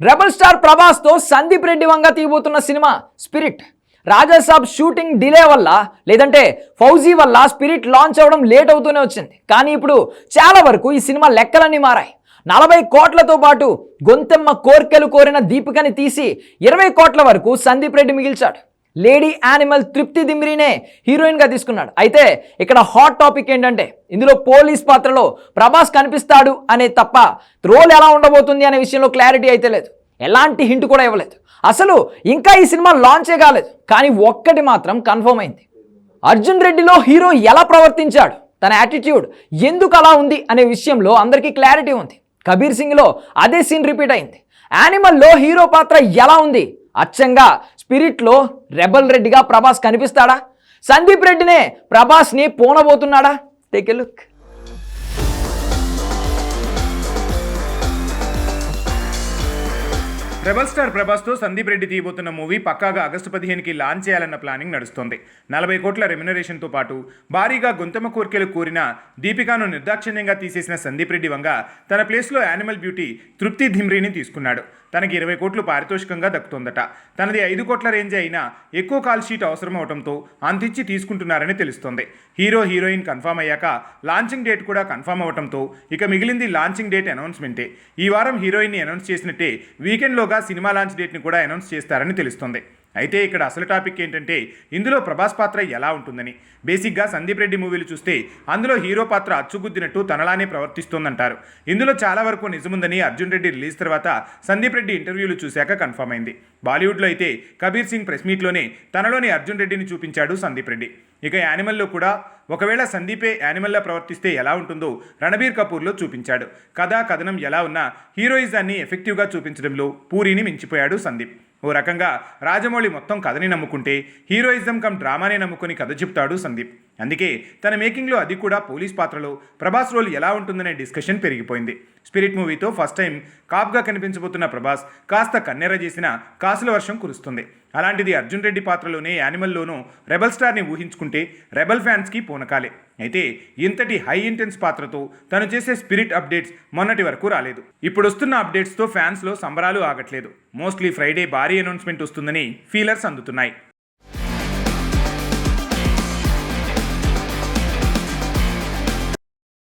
Rebel star ప్రభాస్తో Sandeep Reddy Vanga తీయబోతున్న cinema spirit. Raja Saab shooting delay వల్ల లేదంటే ఫౌజీ వల్ల స్పిరిట్ లాంచ్ అవ్వడం లేట్ అవుతూనే వచ్చింది. కానీ ఇప్పుడు చాలా వరకు ఈ సినిమా లెక్కలన్నీ మారాయి. నలభై కోట్లతో పాటు గొంతెమ్మ కోర్కెలు కోరిన దీపికని తీసి ఇరవై కోట్ల వరకు సందీప్ రెడ్డి మిగిల్చాడు. లేడీ యానిమల్ తృప్తి దిమ్రినే హీరోయిన్గా తీసుకున్నాడు. అయితే ఇక్కడ హాట్ టాపిక్ ఏంటంటే ఇందులో పోలీస్ పాత్రలో ప్రభాస్ కనిపిస్తాడు అనే తప్ప రోల్ ఎలా ఉండబోతుంది అనే విషయంలో క్లారిటీ అయితే లేదు. ఎలాంటి హింట్ కూడా ఇవ్వలేదు. అసలు ఇంకా ఈ సినిమా లాంచే కాలేదు. కానీ ఒక్కటి మాత్రం కన్ఫర్మ్ అయింది. అర్జున్ రెడ్డిలో హీరో ఎలా ప్రవర్తించాడు? తన యాటిట్యూడ్ ఎందుకు అలా ఉంది అనే విషయంలో అందరికీ క్లారిటీ ఉంది. కబీర్ సింగ్లో అదే సీన్ రిపీట్ అయింది. యానిమల్లో హీరో పాత్ర ఎలా ఉంది? అచ్చంగా స్పిరిట్లో రెబల్ రెడ్డిగా ప్రభాస్ కనిపిస్తాడా? సందీప్ రెడ్డినే ప్రభాస్ని పోనబోతున్నాడా? Take a look. Rebel star ప్రభాస్తో Sandeep Reddy తీయబోతున్న మూవీ పక్కాగా ఆగస్టు పదిహేనుకి లాంచ్ చేయాలన్న ప్లానింగ్ నడుస్తోంది. నలభై కోట్ల రెమ్యునరేషన్తో పాటు భారీగా గొంతమ కోర్కెలు కోరిన దీపికాను నిర్దాక్షిణ్యంగా తీసేసిన సందీప్ రెడ్డి వంగ తన ప్లేస్లో యానిమల్ బ్యూటీ తృప్తి ధిమ్రీని తీసుకున్నాడు. తనకి ఇరవై కోట్లు పారితోషికంగా దక్కుతోందట. తనది ఐదు కోట్ల రేంజ్ అయినా ఎక్కువ కాల్ షీట్ అవసరం అవడంతో అంతిచ్చి తీసుకుంటున్నారని తెలుస్తోంది. హీరో హీరోయిన్ కన్ఫామ్ అయ్యాక లాంచింగ్ డేట్ కూడా కన్ఫామ్ అవడంతో ఇక మిగిలింది లాంచింగ్ డేట్ అనౌన్స్మెంటే. ఈ వారం హీరోయిన్ని అనౌన్స్ చేసినట్టే వీకెండ్లోగా సినిమా లాంచ్ డేట్ని కూడా అనౌన్స్ చేస్తారని తెలుస్తుంది. అయితే ఇక్కడ అసలు టాపిక్ ఏంటంటే ఇందులో ప్రభాస్ పాత్ర ఎలా ఉంటుందని. బేసిక్గా సందీప్ రెడ్డి మూవీలు చూస్తే అందులో హీరో పాత్ర అచ్చుగుద్దినట్టు తనలానే ప్రవర్తిస్తోందంటారు. ఇందులో చాలా వరకు నిజముందని అర్జున్ రెడ్డి రిలీజ్ తర్వాత సందీప్ రెడ్డి ఇంటర్వ్యూలు చూశాక కన్ఫర్మ్ అయింది. బాలీవుడ్లో అయితే కబీర్ సింగ్ ప్రెస్ మీట్లోనే తనలోని అర్జున్ రెడ్డిని చూపించాడు సందీప్ రెడ్డి. ఇక యానిమల్లో కూడా ఒకవేళ సందీపే యానిమల్లా ప్రవర్తిస్తే ఎలా ఉంటుందో రణబీర్ కపూర్లో చూపించాడు. కథా కథనం ఎలా ఉన్నా హీరోయిజాన్ని ఎఫెక్టివ్గా చూపించడంలో పూరిని మించిపోయాడు సందీప్. ఓ రకంగా రాజమౌళి మొత్తం కథని నమ్ముకుంటే హీరోయిజం కమ్ డ్రామానే నమ్ముకుని కథ చెప్తాడు సందీప్. అందుకే తన మేకింగ్లో అది కూడా పోలీస్ పాత్రలో ప్రభాస్ రోల్ ఎలా ఉంటుందనే డిస్కషన్ పెరిగిపోయింది. స్పిరిట్ మూవీతో ఫస్ట్ టైం కాప్గా కనిపించబోతున్న ప్రభాస్ కాస్త కన్నెర చేసిన కాసుల వర్షం కురుస్తుంది. అలాంటిది అర్జున్ రెడ్డి పాత్రలోనే యానిమల్లోనూ రెబల్ స్టార్ని ఊహించుకుంటే రెబల్ ఫ్యాన్స్కి పూనకాలే. అయితే ఇంతటి హై ఇంటెన్స్ పాత్రతో తను చేసే స్పిరిట్ అప్డేట్స్ మొన్నటి వరకు రాలేదు. ఇప్పుడు వస్తున్న అప్డేట్స్తో ఫ్యాన్స్లో సంబరాలు ఆగట్లేదు. మోస్ట్లీ ఫ్రైడే భారీ అనౌన్స్మెంట్ వస్తుందని ఫీలర్స్ అందుతున్నాయి.